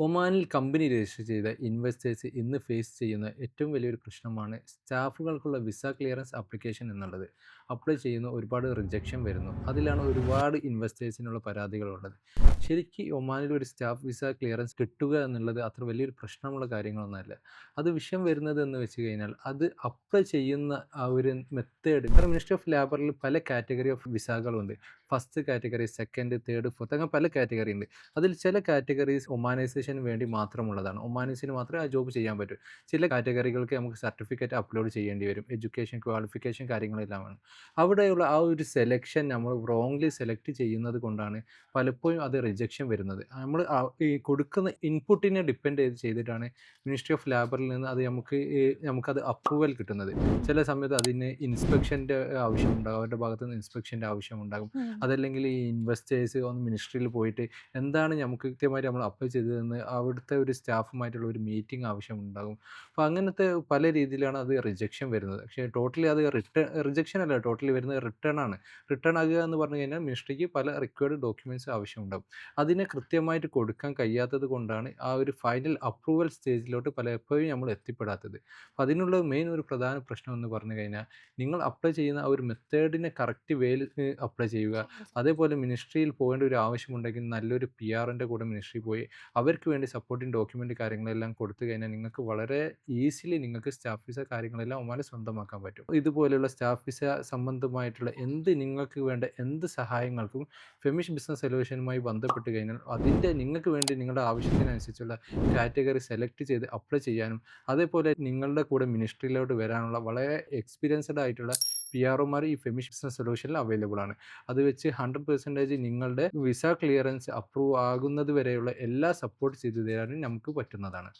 ഒമാനിൽ company register ചെയ്ത investors ഇന്ന് ഫേസ് ചെയ്യുന്ന ഏറ്റവും വലിയൊരു പ്രശ്നമാണ് സ്റ്റാഫുകൾക്കുള്ള വിസ ക്ലിയറൻസ് ആപ്ലിക്കേഷൻ എന്നുള്ളത്. അപ്ലൈ ചെയ്യുന്ന ഒരുപാട് റിജക്ഷൻ വരുന്നു. അതിലാണ് ഒരുപാട് ഇൻവെസ്റ്റേഴ്സിനുള്ള പരാതികളുള്ളത്. ശരിക്കും ഒമാനിൽ ഒരു സ്റ്റാഫ് വിസ ക്ലിയറൻസ് കിട്ടുക എന്നുള്ളത് അത്ര വലിയൊരു പ്രശ്നമുള്ള കാര്യങ്ങളൊന്നുമല്ല. അത് വിഷയം വരുന്നത് എന്ന് വെച്ച് കഴിഞ്ഞാൽ അത് അപ്ലൈ ചെയ്യുന്ന ആ ഒരു മെത്തേഡ് മിനിസ്ട്രി ഓഫ് ലേബറിൽ പല category of വിസകളുണ്ട്. First category second third fourth അങ്ങനെ പല കാറ്റഗറി ഉണ്ട്. അതിൽ ചില കാറ്റഗറീസ് ഒമാനൈസേഷന് വേണ്ടി മാത്രമുള്ളതാണ്. ഒമാനീസിന് മാത്രമേ ആ ജോബ് ചെയ്യാൻ പറ്റൂ. ചില കാറ്റഗറികൾക്ക് നമുക്ക് സർട്ടിഫിക്കറ്റ് അപ്ലോഡ് ചെയ്യേണ്ടി വരും. എഡ്യൂക്കേഷൻ ക്വാളിഫിക്കേഷൻ കാര്യങ്ങളെല്ലാമാണ് അവിടെയുള്ള ആ ഒരു സെലക്ഷൻ നമ്മൾ റോങ്ലി സെലക്ട് ചെയ്യുന്നത് കൊണ്ടാണ് പലപ്പോഴും അത് റിജക്ഷൻ വരുന്നത്. നമ്മൾ ഈ കൊടുക്കുന്ന ഇൻപുട്ടിനെ ഡിപ്പെൻഡ് ചെയ്ത് ചെയ്തിട്ടാണ് മിനിസ്ട്രി ഓഫ് ലേബറിൽ നിന്ന് അത് നമുക്ക് നമുക്കത് അപ്രൂവൽ കിട്ടുന്നത്. ചില സമയത്ത് അതിന് ഇൻസ്പെക്ഷന്റെ ആവശ്യമുണ്ടാകും അവരുടെ ഭാഗത്ത് നിന്ന് ഇൻസ്പെക്ഷന്റെ ആവശ്യമുണ്ടാകും അതല്ലെങ്കിൽ ഈ ഇൻവെസ്റ്റേഴ്സ് ഒന്ന് മിനിസ്ട്രിയിൽ പോയിട്ട് എന്താണ് നമുക്ക് കൃത്യമായിട്ട് നമ്മൾ അപ്ലൈ ചെയ്തതെന്ന് അവിടുത്തെ ഒരു സ്റ്റാഫുമായിട്ടുള്ള ഒരു മീറ്റിംഗ് ആവശ്യമുണ്ടാകും. അപ്പോൾ അങ്ങനത്തെ പല രീതിയിലാണ് അത് റിജക്ഷൻ വരുന്നത്. പക്ഷേ ടോട്ടലി അത് റിട്ടേൺ റിജക്ഷൻ അല്ല ടോട്ടലി വരുന്നത് റിട്ടേൺ ആണ്. റിട്ടേൺ ആകുക എന്ന് പറഞ്ഞു കഴിഞ്ഞാൽ മിനിസ്ട്രിക്ക് പല റിക്വയർഡ് ഡോക്യുമെന്റ്സ് ആവശ്യമുണ്ടാകും. അതിനെ കൃത്യമായിട്ട് കൊടുക്കാൻ കഴിയാത്തത് കൊണ്ടാണ് ആ ഒരു ഫൈനൽ അപ്രൂവൽ സ്റ്റേജിലോട്ട് പലപ്പോഴും നമ്മൾ എത്തിപ്പെടാത്തത്. അപ്പോൾ അതിനുള്ള മെയിൻ ഒരു പ്രധാന പ്രശ്നം എന്ന് പറഞ്ഞു കഴിഞ്ഞാൽ നിങ്ങൾ അപ്ലൈ ചെയ്യുന്ന ആ ഒരു മെത്തേഡിനെ കറക്റ്റ് വേയിൽ അപ്ലൈ ചെയ്യുക. അതേപോലെ മിനിസ്ട്രിയിൽ പോകേണ്ട ഒരു ആവശ്യമുണ്ടെങ്കിൽ നല്ലൊരു പി ആറിന്റെ കൂടെ മിനിസ്ട്രി പോയി അവർക്ക് വേണ്ടി സപ്പോർട്ടിങ് ഡോക്യുമെന്റ് കാര്യങ്ങളെല്ലാം കൊടുത്തു കഴിഞ്ഞാൽ നിങ്ങൾക്ക് വളരെ ഈസിലി നിങ്ങൾക്ക് സ്റ്റാഫ് വിസ കാര്യങ്ങളെല്ലാം ഒമാനെ സ്വന്തമാക്കാൻ പറ്റും. ഇതുപോലെയുള്ള സ്റ്റാഫ് വിസ സംബന്ധമായിട്ടുള്ള എന്ത് നിങ്ങൾക്ക് വേണ്ട എന്ത് സഹായങ്ങൾക്കും ഫെമിഷ് ബിസിനസ് സൊല്യൂഷനുമായി ബന്ധപ്പെട്ട് കഴിഞ്ഞാൽ അതിന്റെ നിങ്ങൾക്ക് വേണ്ടി നിങ്ങളുടെ ആവശ്യത്തിനനുസരിച്ചുള്ള കാറ്റഗറി സെലക്ട് ചെയ്ത് അപ്ലൈ ചെയ്യാനും അതേപോലെ നിങ്ങളുടെ കൂടെ മിനിസ്ട്രിയിലോട്ട് വരാനുള്ള വളരെ എക്സ്പീരിയൻസ്ഡ് ആയിട്ടുള്ള പി ആർഒമാർ ഈ ഫെമിഷ് ബിസിനസ് സൊല്യൂഷനിൽ അവൈലബിൾ ആണ്. അത് വെച്ച് ഹൺഡ്രഡ് പെർസെന്റേജ് നിങ്ങളുടെ വിസ ക്ലിയറൻസ് അപ്രൂവ് ആകുന്നത് വരെയുള്ള എല്ലാ സപ്പോർട്ട് ചെയ്തു തരാനും നമുക്ക് പറ്റുന്നതാണ്.